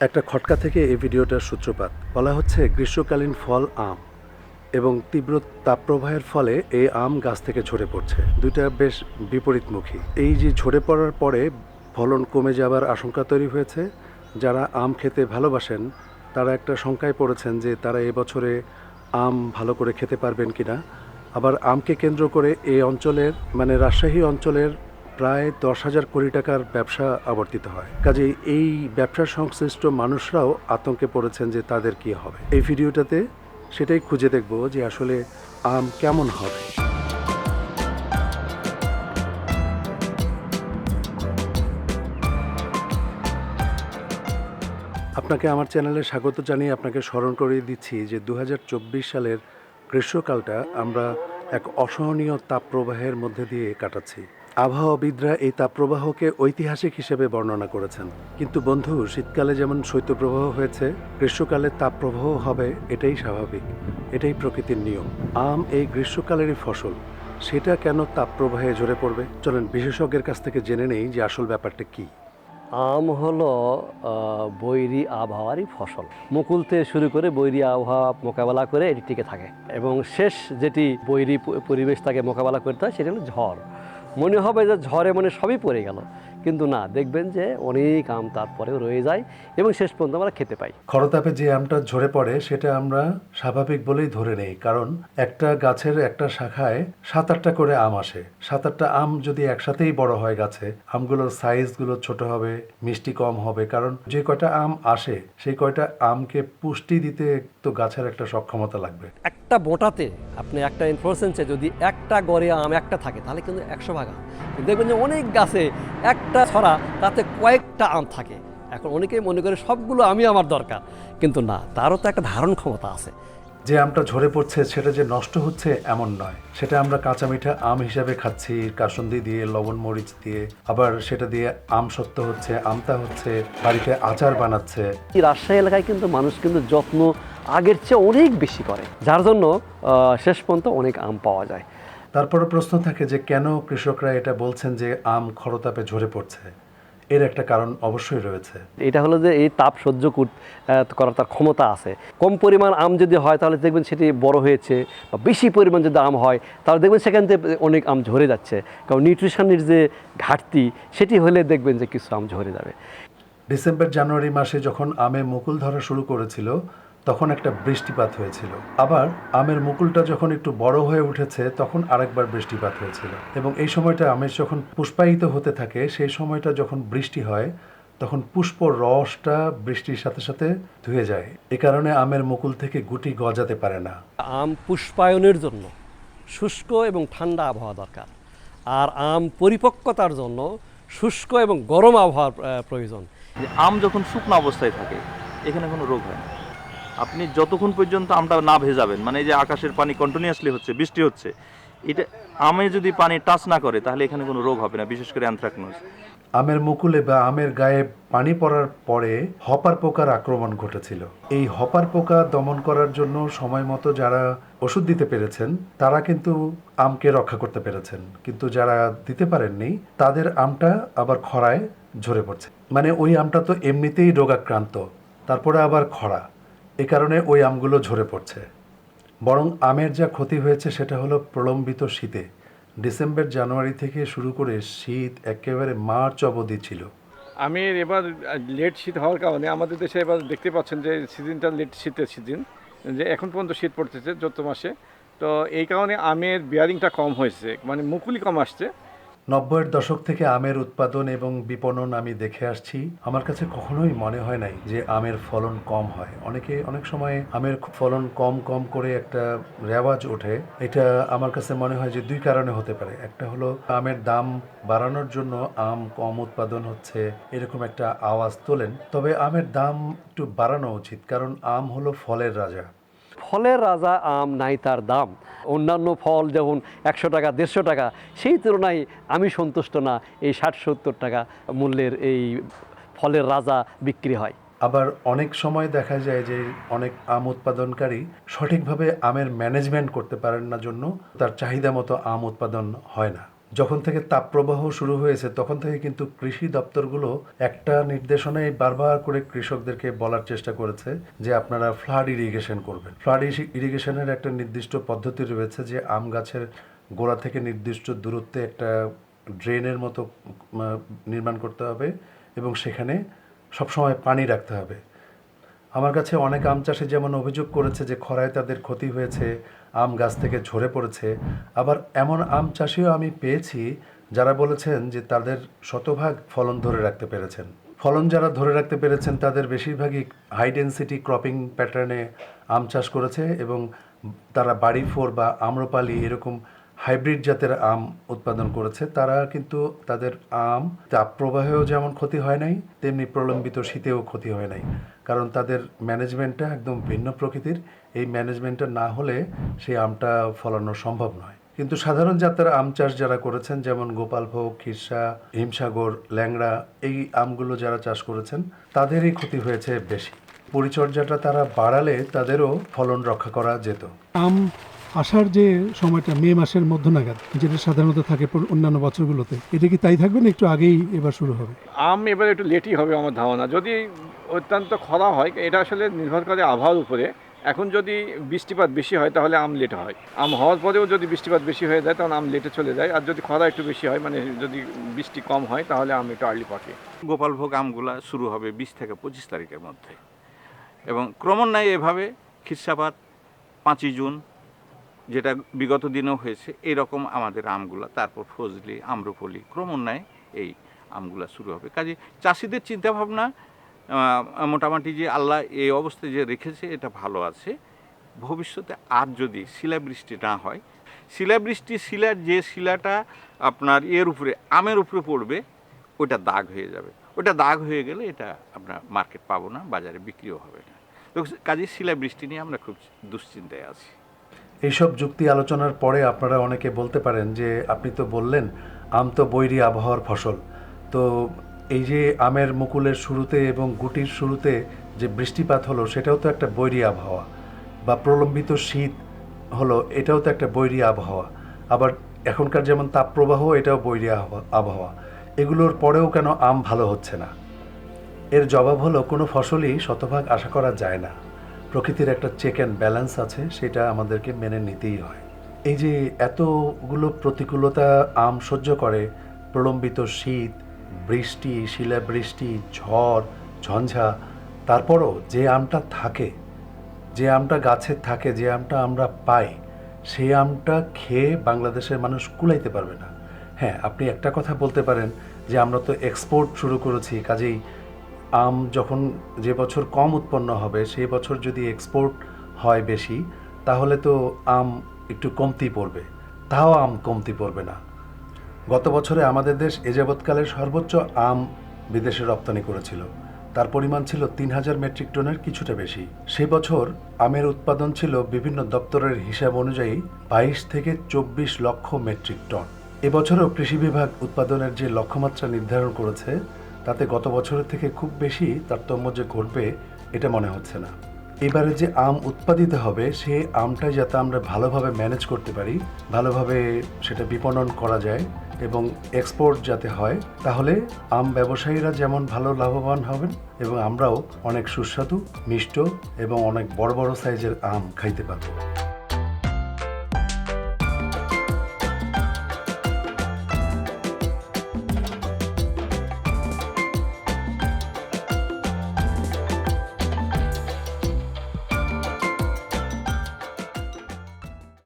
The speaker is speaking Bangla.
একটা খটকা থেকে এই ভিডিওটার সূত্রপাত। বলা হচ্ছে, গ্রীষ্মকালীন ফল আম এবং তীব্র তাপপ্রবাহের ফলে এই আম গাছ থেকে ঝরে পড়ছে। দুইটা বেশ বিপরীতমুখী। এই যে ঝরে পড়ার পরে ফলন কমে যাবার আশঙ্কা তৈরি হয়েছে। যারা আম খেতে ভালোবাসেন, তারা একটা শঙ্কায় পড়েছেন যে তারা এবছরে আম ভালো করে খেতে পারবেন কিনা। আবার আমকে কেন্দ্র করে এই অঞ্চলের মানে রাজশাহী অঞ্চলের প্রায় দশ হাজার কোটি টাকার ব্যবসা আবর্তিত হয়। কাজেই এই ব্যবসা সংশ্লিষ্ট মানুষরাও আতঙ্কে পড়েছেন যে তাদের কি হবে। এই ভিডিওটাতে সেটাই খুঁজে দেখব যে আসলে আম কেমন হবে। আপনাকে আমার চ্যানেলে স্বাগত জানিয়ে আপনাকে স্মরণ করিয়ে দিচ্ছি যে দু হাজার চব্বিশ সালের গ্রীষ্মকালটা আমরা এক অসহনীয় তাপপ্রবাহের মধ্যে দিয়ে কাটাচ্ছি। আবহাওয়াবিদরা এই তাপপ্রবাহকে ঐতিহাসিক হিসেবে বর্ণনা করেছেন। কিন্তু বন্ধু, শীতকালে যেমন শৈত্যপ্রবাহ হয়েছে গ্রীষ্মকালে তাপপ্রবাহ হবে, এটাই স্বাভাবিক। এটাই প্রকৃতির নিয়ম। আম এই গ্রীষ্মকালেরই ফসল। সেটা কেন তাপপ্রবাহে ঝরে পড়বে? চলেন, বিশেষজ্ঞের কাছ থেকে জেনে নেই যে আসল ব্যাপারটা কী। আম হলো বৈরী আবহাওয়ারই ফসল। মুকুল থেকে শুরু করে বৈরী আবহাওয়া মোকাবেলা করে এটি টিকে থাকে। এবং শেষ যেটি বৈরী পরিবেশ তাকে মোকাবেলা করতে হয়, সেটা হলো ঝড়। মনে হবে যে ঝড়ে মানে সবই পড়ে গেল। কিন্তু না দেখবেন যে অনেক আম তারপরেও রয়ে যায় এবং শেষ পর্যন্ত আমরা খেতে পাই। খরতাপে যে আমটা ঝরে পড়ে সেটা আমরা স্বাভাবিক বলেই ধরে নেই। কারণ একটা গাছের একটা শাখায় সাত আটটা করে আম আসে। সাত আটটা আম যদি একসাথেই বড় হয় গাছে আমগুলোর সাইজগুলো ছোট হবে মিষ্টি কম হবে। কারণ যে কয়টা আম আসে সেই কয়টা আমকে পুষ্টি দিতে তো গাছের একটা সক্ষমতা লাগবে। একটা বোটাতে আপনি একটা ইনফ্লোরেন্সে যদি একটা গড়ে আম একটা থাকে তাহলে কিন্তু একশো ভাগ আম। দেখবেন যে অনেক গাছে একটা ছড়া তাতে কয়েকটা আম থাকে। এখন অনেকেই মনে করে সবগুলো আমি আমার দরকার কিন্তু না তারও তো একটা ধারণ ক্ষমতা আছে। যে আমটা ঝরে পড়ছে সেটা যে নষ্ট হচ্ছে এমন নয়। সেটা আমরা কাঁচা মিঠা আম হিসাবে খাচ্ছি কাসন্দি দিয়ে লবণ মরিচ দিয়ে। আবার সেটা দিয়ে আম সত্য হচ্ছে আমতা হচ্ছে বাড়িতে আচার বানাচ্ছে। এই রাজশাহী এলাকায় কিন্তু মানুষ কিন্তু যত্ন আগের চেয়ে অনেক বেশি করে যার জন্য শেষ পর্যন্ত অনেক আম পাওয়া যায়। তারপরে প্রশ্ন থাকে যে কেন কৃষকরা এটা বলছেন যে আম খরতাপে ঝরে পড়ছে? এর একটা কারণ অবশ্যই রয়েছে। এটা হলো যে এই তাপ সহ্য করার তার ক্ষমতা আছে। কম পরিমাণ আম যদি হয় তাহলে দেখবেন সেটি বড় হয়েছে বা বেশি পরিমাণ যদি আম হয় তাহলে দেখবেন সেখান থেকে অনেক আম ঝরে যাচ্ছে। কারণ নিউট্রিশনের যে ঘাটতি সেটি হলে দেখবেন যে কিছু আম ঝরে যাবে। ডিসেম্বর জানুয়ারি মাসে যখন আমে মুকুল ধরা শুরু করেছিল তখন একটা বৃষ্টিপাত হয়েছিল। আবার আমের মুকুলটা যখন একটু বড় হয়ে উঠেছে তখন আরেকবার বৃষ্টিপাত হয়েছিল। এবং এই সময়টা আমের যখন পুষ্পায়িত হতে থাকে সেই সময়টা যখন বৃষ্টি হয় তখন পুষ্প রসটা বৃষ্টির সাথে সাথে ধুয়ে যায়। এ কারণে আমের মুকুল থেকে গুটি গজাতে পারে না। আম পুষ্পায়নের জন্য শুষ্ক এবং ঠান্ডা আবহাওয়া দরকার। আর আম পরিপক্কতার জন্য শুষ্ক এবং গরম আবহাওয়ার প্রয়োজন। যে আম যখন শুকনো অবস্থায় থাকে এখানে কোনো রোগ হয় না। আপনি যতক্ষণ পর্যন্ত আমটা না ভেজাবেন মানে এই যে আকাশের পানি কন্টিনিউয়াসলি হচ্ছে, বৃষ্টি হচ্ছে, এটা আমে যদি পানি টাচ না করে, তাহলে এখানে কোনো রোগ হবে না, বিশেষ করে অ্যানথ্রাকনোজ আমের মুকুলে বা আমের গায়ে পানি পড়ার পরে হপার পোকার আক্রমণ ঘটেছিল। এই হপার পোকা দমন করার জন্য সময় মতো যারা ওষুধ দিতে পেরেছেন, তারা কিন্তু আমকে রক্ষা করতে পেরেছেন। কিন্তু যারা দিতে পারেননি, তাদের আমটা আবার খরায় ঝরে পড়ছে। মানে ওই আমটা তো এমনিতেই রোগাক্রান্ত, তারপরে আবার খরা। এ কারণে ওই আমগুলো ঝরে পড়ছে। বরং আমের যা ক্ষতি হয়েছে সেটা হলো প্রলম্বিত শীতে। ডিসেম্বর, জানুয়ারি থেকে শুরু করে শীত একেবারে মার্চ অবধি ছিল। আমের এবার লেট শীত হওয়ার কারণে আমাদের দেশে এবার দেখতে পাচ্ছেন যে সিজনটা লেট শীতের সিজন যে এখন পর্যন্ত শীত পড়তেছে চৈত্র মাসে। তো এই কারণে আমের বিয়ারিংটা কম হয়েছে মানে মুকুলি কম আসছে। নব্বইয়ের দশক থেকে আমের উৎপাদন এবং বিপণন আমি দেখে আসছি, আমার কাছে কখনোই মনে হয় নাই যে আমের ফলন কম হয়। অনেকে অনেক সময় আমের ফলন কম কম করে একটা রেওয়াজ ওঠে। এটা আমার কাছে মনে হয় যে দুই কারণে হতে পারে। একটা হলো, আমের দাম বাড়ানোর জন্য আম কম উৎপাদন হচ্ছে এরকম একটা আওয়াজ তোলেন। তবে আমের দাম একটু বাড়ানো উচিত, কারণ আম হলো ফলের রাজা। ফলের রাজা আম নাই তার দাম। অন্যান্য ফল যেমন একশো টাকা, দেড়শো টাকা, সেই তুলনায় আমি সন্তুষ্ট না এই ষাট সত্তর টাকা মূল্যের এই ফলের রাজা বিক্রি হয়। আবার অনেক সময় দেখা যায় যে অনেক আম উৎপাদনকারী সঠিকভাবে আমের ম্যানেজমেন্ট করতে পারেন না জন্য তার চাহিদা মতো আম উৎপাদন হয় না। যখন থেকে তাপপ্রবাহ শুরু হয়েছে, তখন থেকে কিন্তু কৃষি দপ্তরগুলো একটা নির্দেশনায় বারবার করে কৃষকদেরকে বলার চেষ্টা করেছে যে আপনারা ফ্লাড ইরিগেশন করবেন। ফ্লাড ইরিগেশনের একটা নির্দিষ্ট পদ্ধতি রয়েছে যে আম গাছের গোড়া থেকে নির্দিষ্ট দূরত্বে একটা ড্রেনের মতো নির্মাণ করতে হবে এবং সেখানে সবসময় পানি রাখতে হবে। আমার কাছে অনেক আম চাষি যেমন অভিযোগ করেছে যে খরায় তাদের ক্ষতি হয়েছে, আম গাছ থেকে ঝরে পড়েছে। আবার এমন আম চাষিও আমি পেয়েছি যারা বলেছেন যে তাদের শতভাগ ফলন ধরে রাখতে পেরেছেন। ফলন যারা ধরে রাখতে পেরেছেন তাদের বেশিরভাগই হাই ডেন্সিটি ক্রপিং প্যাটার্নে আম চাষ করেছে এবং তারা বাড়ি ফোর বা আম্রপালি এরকম হাইব্রিড জাতের আম উৎপাদন করেছে। তারা কিন্তু তাদের আম তাপ প্রবাহেও যেমন ক্ষতি হয় নাই, তেমনি প্রলম্বিত শীতেও ক্ষতি হয় নাই। কারণ তাদের ম্যানেজমেন্টটা একদম ভিন্ন প্রকৃতির। এই ম্যানেজমেন্টটা না হলে সেই আমটা ফলানো সম্ভব নয়। কিন্তু সাধারণ জাতের আম চাষ যারা করেছেন, যেমন গোপালভোগ, খিরসা, হিমসাগর, ল্যাংড়া, এই আমগুলো যারা চাষ করেছেন, তাদেরই ক্ষতি হয়েছে বেশি। পরিচর্যাটা তারা বাড়ালে তাদেরও ফলন রক্ষা করা যেত। আম আসার যে সময়টা মে মাসের মধ্য নাগাদ যেটা সাধারণত থাকে অন্যান্য বছরগুলোতে এটা কি তাই থাকবে না একটু আগেই এবার শুরু হবে? আম এবার একটু লেটই হবে আমার ধারণা। যদি অত্যন্ত খরা হয় এটা আসলে নির্ভর করে আবহাওয়ার উপরে। এখন যদি বৃষ্টিপাত বেশি হয় তাহলে আম লেট হয়। আম হওয়ার পরেও যদি বৃষ্টিপাত বেশি হয়ে যায় তখন আম লেটে চলে যায়। আর যদি খরা একটু বেশি হয় মানে যদি বৃষ্টি কম হয় তাহলে আম একটু আর্লি পাকে গোপালভোগ আমগুলা শুরু হবে বিশ থেকে পঁচিশ তারিখের মধ্যে। এবং ক্রমান্বয়ে এভাবে খিরসাপাত পাঁচই জুন যেটা বিগত দিনেও হয়েছে এইরকম আমাদের আমগুলা, তারপর ফজলি আম্রপলি ক্রমান্বয়ে এই আমগুলা শুরু হবে। কাজে চাষিদের চিন্তাভাবনা মোটামুটি যে আল্লাহ এই অবস্থায় যে রেখেছে, এটা ভালো আছে। ভবিষ্যতে আর যদি শিলাবৃষ্টি না হয়, শিলাবৃষ্টি, শিলার যে শিলাটা আপনার এর উপরে, আমের উপরে পড়বে, ওটা দাগ হয়ে যাবে। ওটা দাগ হয়ে গেলে এটা আমরা মার্কেট পাবো না, বাজারে বিক্রিও হবে না। তো কাজে শিলাবৃষ্টি নিয়ে আমরা খুব দুশ্চিন্তায় আছি। এইসব যুক্তি আলোচনার পরে আপনারা অনেকে বলতে পারেন যে, আপনি তো বললেন, আম তো বৈরী আবহাওয়ার ফসল। তো এই যে আমের মুকুলের শুরুতে এবং গুটির শুরুতে যে বৃষ্টিপাত হলো, সেটাও তো একটা বৈরী আবহাওয়া। বা প্রলম্বিত শীত হলো, এটাও তো একটা বৈরী আবহাওয়া। আবার এখনকার যেমন তাপপ্রবাহ, এটাও বৈরী আবহাওয়া- এগুলোর পরেও কেন আম ভালো হচ্ছে না? এর জবাব হলো, কোনো ফসলই শতভাগ আশা করা যায় না। প্রকৃতির একটা চেক অ্যান্ড ব্যালেন্স আছে, সেটা আমাদেরকে মেনে নিতেই হয়। এই যে এতগুলো প্রতিকূলতা আম সহ্য করে, প্রলম্বিত শীত, বৃষ্টি, শিলাবৃষ্টি, ঝড়, ঝঞ্ঝা, তারপরও যে আমটা থাকে, যে আমটা গাছে থাকে, যে আমটা আমরা পাই সেই আমটা খেয়ে বাংলাদেশের মানুষ কুলাইতে পারবে না। হ্যাঁ আপনি একটা কথা বলতে পারেন যে আমরা তো এক্সপোর্ট শুরু করেছি, কাজেই আম যখন যে বছর কম উৎপন্ন হবে সেই বছর যদি এক্সপোর্ট হয় বেশি, তাহলে তো আম একটু কমতি পড়বে। তাও আম কমতি পড়বে না। গত বছরে আমাদের দেশ এ যাবৎকালের সর্বোচ্চ আম বিদেশে রপ্তানি করেছিল। তার পরিমাণ ছিল তিন হাজার মেট্রিক টনের কিছুটা বেশি। সে বছর আমের উৎপাদন ছিল বিভিন্ন দপ্তরের হিসাব অনুযায়ী বাইশ থেকে চব্বিশ লক্ষ মেট্রিক টন। এবছরও কৃষি বিভাগ উৎপাদনের যে লক্ষ্যমাত্রা নির্ধারণ করেছে তাতে গত বছরের থেকে খুব বেশি তারতম্য যে ঘটবে, এটা মনে হচ্ছে না। এবারে যে আম উৎপাদিত হবে, সে আমটাই যাতে আমরা ভালোভাবে ম্যানেজ করতে পারি, ভালোভাবে সেটা বিপণন করা যায় এবং এক্সপোর্ট যাতে হয়, তাহলে আম ব্যবসায়ীরা যেমন ভালো লাভবান হবেন এবং আমরাও অনেক সুস্বাদু, মিষ্ট এবং অনেক বড় বড় সাইজের আম খাইতে পারব।